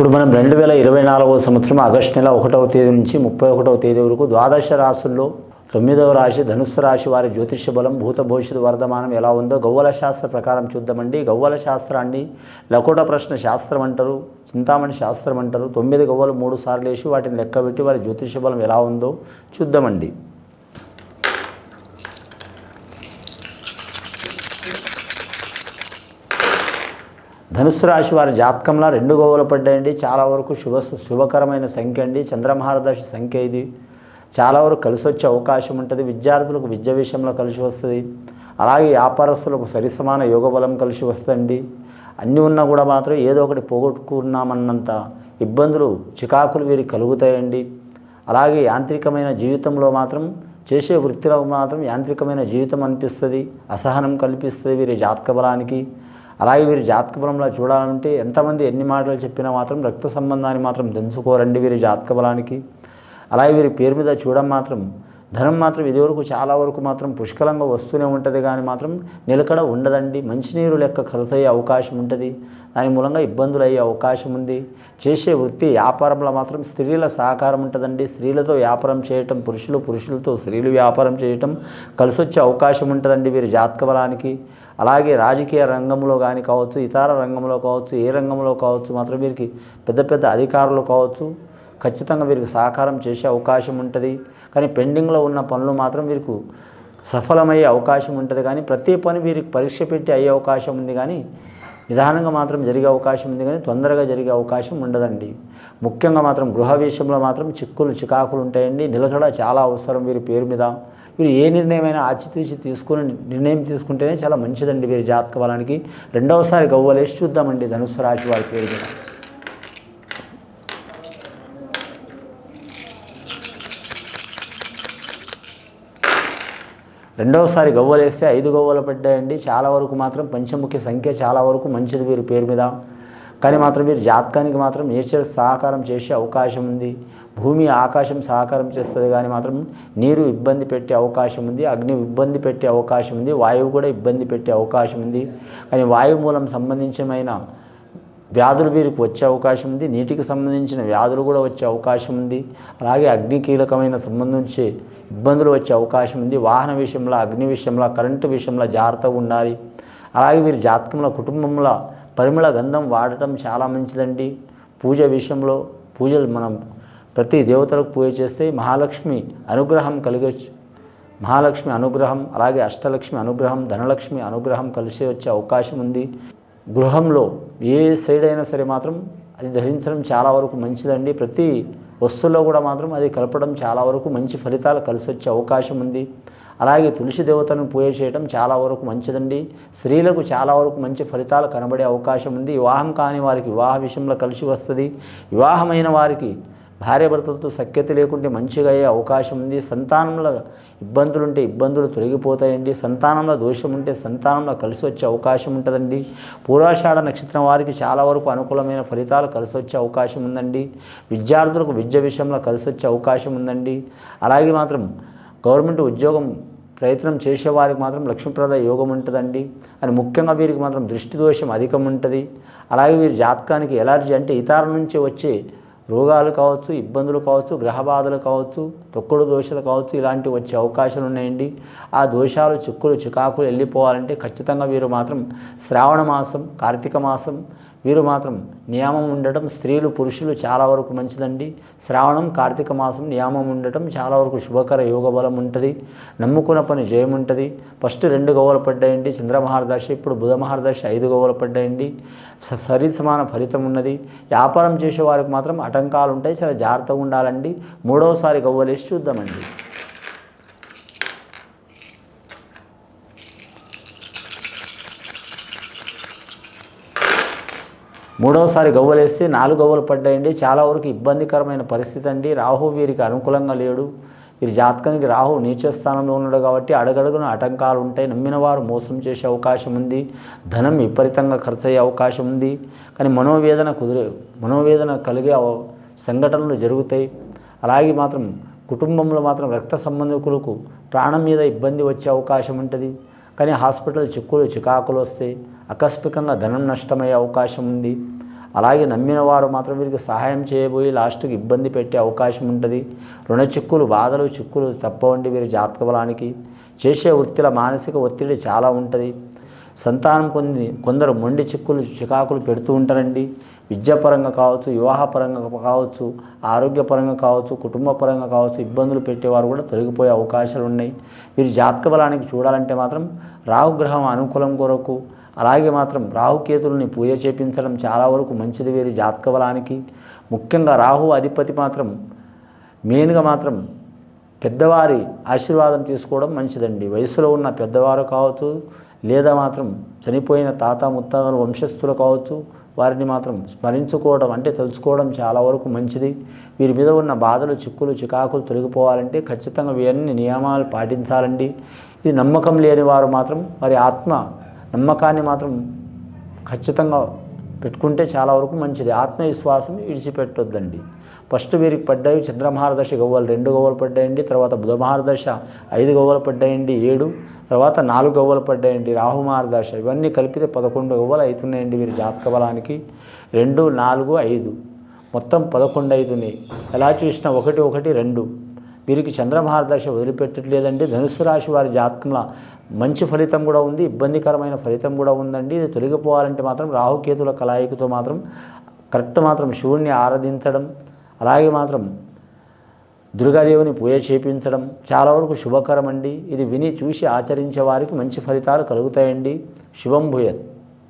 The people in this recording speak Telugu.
ఇప్పుడు మనం రెండు వేల ఇరవై నాలుగవ సంవత్సరం ఆగస్టు నెల ఒకటవ తేదీ నుంచి ముప్పై ఒకటవ తేదీ వరకు ద్వాదశ రాశుల్లో తొమ్మిదవ రాశి ధనుస్సు రాశి వారి జ్యోతిష బలం భూత భవిష్యత్తు వర్ధమానం ఎలా ఉందో గవ్వల శాస్త్ర ప్రకారం చూద్దామండి. గవ్వల శాస్త్రాన్ని లకోట ప్రశ్న శాస్త్రం అంటారు చింతామణి శాస్త్రం అంటారు. తొమ్మిది గవ్వలు మూడు సార్లు వేసి వాటిని లెక్కబెట్టి వారి జ్యోతిష బలం ఎలా ఉందో చూద్దామండి. ధనుసు రాశి వారి జాతకంలో రెండు గోవులు పడ్డాయండి. చాలా వరకు శుభ శుభకరమైన సంఖ్య అండి. చంద్రమహారదశి సంఖ్య ఇది. చాలా వరకు కలిసి వచ్చే అవకాశం ఉంటుంది. విద్యార్థులకు విద్య విషయంలో కలిసి వస్తుంది. అలాగే వ్యాపారస్తులకు సరిసమాన యోగ బలం కలిసి వస్తుంది అన్నీ ఉన్నా కూడా మాత్రం ఏదో ఒకటి పోగొట్టుకున్నామన్నంత ఇబ్బందులు చికాకులు వీరికి కలుగుతాయండి. అలాగే యాంత్రికమైన జీవితంలో మాత్రం చేసే వృత్తిలో మాత్రం యాంత్రికమైన జీవితం అనిపిస్తుంది. అసహనం కల్పిస్తుంది వీరి జాతక బలానికి. అలాగే వీరి జాతక బలంలో చూడాలంటే ఎంతమంది ఎన్ని మాటలు చెప్పినా మాత్రం రక్త సంబంధాన్ని మాత్రం తెలుసుకోరండి వీరి జాతక బలానికి అలాగే వీరి పేరు మీద చూడడం మాత్రం ధనం మాత్రం ఇదివరకు చాలా వరకు మాత్రం పుష్కలంగా వస్తూనే ఉంటుంది కానీ మాత్రం నిలకడ ఉండదండి. మంచినీరు లెక్క ఖర్చు అయ్యే అవకాశం ఉంటుంది. దాని మూలంగా ఇబ్బందులు అయ్యే అవకాశం ఉంది. చేసే వృత్తి వ్యాపారంలో మాత్రం స్త్రీల సహకారం ఉంటుందండి. స్త్రీలతో వ్యాపారం చేయటం పురుషులు పురుషులతో స్త్రీలు వ్యాపారం చేయటం కలిసి వచ్చే అవకాశం ఉంటుందండి వీరి జాతక బలానికి అలాగే రాజకీయ రంగంలో కానీ కావచ్చు ఇతర రంగంలో కావచ్చు ఏ రంగంలో కావచ్చు మాత్రం వీరికి పెద్ద పెద్ద అధికారులు కావచ్చు ఖచ్చితంగా వీరికి సహకారం చేసే అవకాశం ఉంటుంది. కానీ పెండింగ్లో ఉన్న పనులు మాత్రం వీరికి సఫలమయ్యే అవకాశం ఉంటుంది. కానీ ప్రతి పని వీరికి పరీక్ష పెట్టి అయ్యే అవకాశం ఉంది. కానీ నిదానంగా మాత్రం జరిగే అవకాశం ఉంది. కానీ తొందరగా జరిగే అవకాశం ఉండదండి. ముఖ్యంగా మాత్రం గృహ విషయంలో మాత్రం చిక్కులు చికాకులు ఉంటాయండి. నిలకడ చాలా అవసరం వీరి పేరు మీద. మీరు ఏ నిర్ణయమైనా ఆచితూచి తీసుకుని నిర్ణయం తీసుకుంటేనే చాలా మంచిదండి వీరి జాతక బలానికి రెండవసారి గవ్వలేసి చూద్దామండి ధనుసు రాశి వారి పేరు మీద. రెండవసారి గవ్వలేస్తే ఐదు గవ్వలు పడ్డాయండి. చాలా వరకు మాత్రం పంచముఖి సంఖ్య చాలా వరకు మంచిది వీరి పేరు మీద. కానీ మాత్రం వీరి జాతకానికి మాత్రం నేచర్ సహకారం చేసే అవకాశం ఉంది. భూమి ఆకాశం సహకారం చేస్తుంది కానీ మాత్రం నీరు ఇబ్బంది పెట్టే అవకాశం ఉంది. అగ్ని ఇబ్బంది పెట్టే అవకాశం ఉంది. వాయువు కూడా ఇబ్బంది పెట్టే అవకాశం ఉంది. కానీ వాయు మూలం సంబంధించిన వ్యాధులు వీరికి వచ్చే అవకాశం ఉంది. నీటికి సంబంధించిన వ్యాధులు కూడా వచ్చే అవకాశం ఉంది. అలాగే అగ్ని కీలకమైన సంబంధించి ఇబ్బందులు వచ్చే అవకాశం ఉంది. వాహన విషయంలో అగ్ని విషయంలో కరెంటు విషయంలో జాగ్రత్తగా ఉండాలి. అలాగే వీరి జాతకంలో కుటుంబంలో పరిమళ గంధం వాడటం చాలా మంచిదండి. పూజ విషయంలో పూజలు మనం ప్రతి దేవతలకు పూజ చేస్తే మహాలక్ష్మి అనుగ్రహం కలిగే మహాలక్ష్మి అనుగ్రహం అలాగే అష్టలక్ష్మి అనుగ్రహం ధనలక్ష్మి అనుగ్రహం కలిసి వచ్చే అవకాశం ఉంది. గృహంలో ఏ సైడ్ అయినా సరే మాత్రం అది ధరించడం చాలా వరకు మంచిదండి. ప్రతి వస్తువులో కూడా మాత్రం అది కలపడం చాలా వరకు మంచి ఫలితాలు కలిసి వచ్చే అవకాశం ఉంది. అలాగే తులసి దేవతను పూజ చేయడం చాలా వరకు మంచిదండి. స్త్రీలకు చాలా వరకు మంచి ఫలితాలు కనబడే అవకాశం ఉంది. వివాహం కాని వారికి వివాహ విషయంలో కలిసి వస్తుంది. వివాహమైన వారికి భార్యాభర్తలతో సఖ్యత లేకుంటే మంచిగా అయ్యే అవకాశం ఉంది. సంతానంలో ఇబ్బందులు ఉంటే ఇబ్బందులు తొలగిపోతాయండి. సంతానంలో దోషం ఉంటే సంతానంలో కలిసి వచ్చే అవకాశం ఉంటుందండి. పూర్వాషాఢ నక్షత్రం వారికి చాలా వరకు అనుకూలమైన ఫలితాలు కలిసి వచ్చే అవకాశం ఉందండి. విద్యార్థులకు విద్య విషయంలో కలిసి వచ్చే అవకాశం ఉందండి. అలాగే మాత్రం గవర్నమెంట్ ఉద్యోగం ప్రయత్నం చేసేవారికి మాత్రం లక్ష్మీప్రద యోగం ఉంటుందండి. అని ముఖ్యంగా వీరికి మాత్రం దృష్టి దోషం అధికం ఉంటుంది. అలాగే వీరి జాతకానికి ఎలర్జీ అంటే ఇతరుల నుంచి వచ్చే రోగాలు కావచ్చు ఇబ్బందులు కావచ్చు గ్రహ బాధలు కావచ్చు తొక్కుడు దోషాలు కావచ్చు ఇలాంటివి వచ్చే అవకాశాలు ఉన్నాయండి. ఆ దోషాలు చిక్కులు చికాకులు వెళ్ళిపోవాలంటే ఖచ్చితంగా వీరు మాత్రం శ్రావణ మాసం కార్తీక మాసం వీరు మాత్రం నియమం ఉండటం స్త్రీలు పురుషులు చాలా వరకు మంచిదండి. శ్రావణం కార్తీక మాసం నియమం ఉండటం చాలా వరకు శుభకర యోగ బలం ఉంటుంది. నమ్ముకున్న పని జయం ఉంటుంది. ఫస్ట్ రెండు గవ్వలు పడ్డాయండి. చంద్రమహారదశ ఇప్పుడు బుధ మహారదశ ఐదు గవ్వలు పడ్డాయండి. సరి సమాన ఫలితం ఉన్నది. వ్యాపారం చేసే వారికి మాత్రం ఆటంకాలు ఉంటాయి. చాలా జాగ్రత్తగా ఉండాలండి. మూడవసారి గవ్వలేసి చూద్దామండి. మూడవసారి గవ్వలేస్తే నాలుగు గవ్వలు పడ్డాయండి. చాలా వరకు ఇబ్బందికరమైన పరిస్థితి అండి. రాహు వీరికి అనుకూలంగా లేడు. వీరి జాతకానికి రాహు నీచ స్థానంలో ఉన్నాడు కాబట్టి అడగడుగున ఆటంకాలు ఉంటాయి. నమ్మిన వారు మోసం చేసే అవకాశం ఉంది. ధనం విపరీతంగా ఖర్చు అయ్యే అవకాశం ఉంది. కానీ మనోవేదన కుదిరే మనోవేదన కలిగే సంఘటనలు జరుగుతాయి. అలాగే మాత్రం కుటుంబంలో మాత్రం రక్త సంబంధికులకు ప్రాణం మీద ఇబ్బంది వచ్చే అవకాశం ఉంటుంది. కానీ హాస్పిటల్ చిక్కులు చికాకులు వస్తాయి ఆకస్మికంగా ధనం నష్టమయ్యే అవకాశం ఉంది. అలాగే నమ్మిన వారు మాత్రం వీరికి సహాయం చేయబోయి లాస్ట్కి ఇబ్బంది పెట్టే అవకాశం ఉంటుంది. రుణ చిక్కులు బాధలు చిక్కులు తప్పవండి వీరి జాతక బలానికి. చేసే వృత్తిల మానసిక ఒత్తిడి చాలా ఉంటుంది. సంతానం కొన్ని కొందరు మొండి చిక్కులు చికాకులు పెడుతూ ఉంటారండి. విద్యాపరంగా కావచ్చు వివాహపరంగా కావచ్చు ఆరోగ్యపరంగా కావచ్చు కుటుంబ పరంగా కావచ్చు ఇబ్బందులు పెట్టేవారు కూడా తొలగిపోయే అవకాశాలు ఉన్నాయి వీరి జాతక బలానికి చూడాలంటే మాత్రం రాహుగ్రహం అనుకూలం కొరకు అలాగే మాత్రం రాహుకేతుల్ని పూజ చేపించడం చాలా వరకు మంచిది వీరి జాతక బలానికి ముఖ్యంగా రాహు అధిపతి మాత్రం మెయిన్గా మాత్రం పెద్దవారి ఆశీర్వాదం తీసుకోవడం మంచిదండి. వయసులో ఉన్న పెద్దవారు కావచ్చు లేదా మాత్రం చనిపోయిన తాత ముత్తాతల వంశస్థులు కావచ్చు వారిని మాత్రం స్మరించుకోవడం అంటే తెలుసుకోవడం చాలా వరకు మంచిది. వీరి మీద ఉన్న బాధలు చిక్కులు చికాకులు తొలగిపోవాలంటే ఖచ్చితంగా వీరిని నియమాలు పాటించాలండి. ఇది నమ్మకం లేని వారు మాత్రం వారి ఆత్మ నమ్మకాన్ని మాత్రం ఖచ్చితంగా పెట్టుకుంటే చాలా వరకు మంచిది. ఆత్మవిశ్వాసం విడిచిపెట్టొద్దండి. ఫస్ట్ వీరికి పడ్డాయి చంద్రమహారదర్శ గవ్వలు. రెండు గవ్వలు పడ్డాయండి తర్వాత బుధమహారదశ ఐదు గవ్వలు పడ్డాయండి ఏడు తర్వాత నాలుగు గవ్వలు పడ్డాయండి రాహుమహారదశ. ఇవన్నీ కలిపితే పదకొండు గవ్వలు అవుతున్నాయండి వీరి జాతక బలానికి రెండు నాలుగు ఐదు. మొత్తం పదకొండు అవుతున్నాయి ఎలా చూసినా ఒకటి ఒకటి రెండు. వీరికి చంద్రమహారదశ వదిలిపెట్టట్లేదండి. ధనుసు రాశి వారి జాతకంలో మంచి ఫలితం కూడా ఉంది ఇబ్బందికరమైన ఫలితం కూడా ఉందండి. ఇది తొలగిపోవాలంటే మాత్రం రాహుకేతుల కలాయికతో మాత్రం కరెక్ట్ మాత్రం శివుణ్ణి ఆరాధించడం అలాగే మాత్రం దుర్గాదేవిని పూజ చేపించడం చాలా వరకు శుభకరం అండి ఇది విని చూసి ఆచరించే వారికి మంచి ఫలితాలు కలుగుతాయండి. శుభం భూయత్.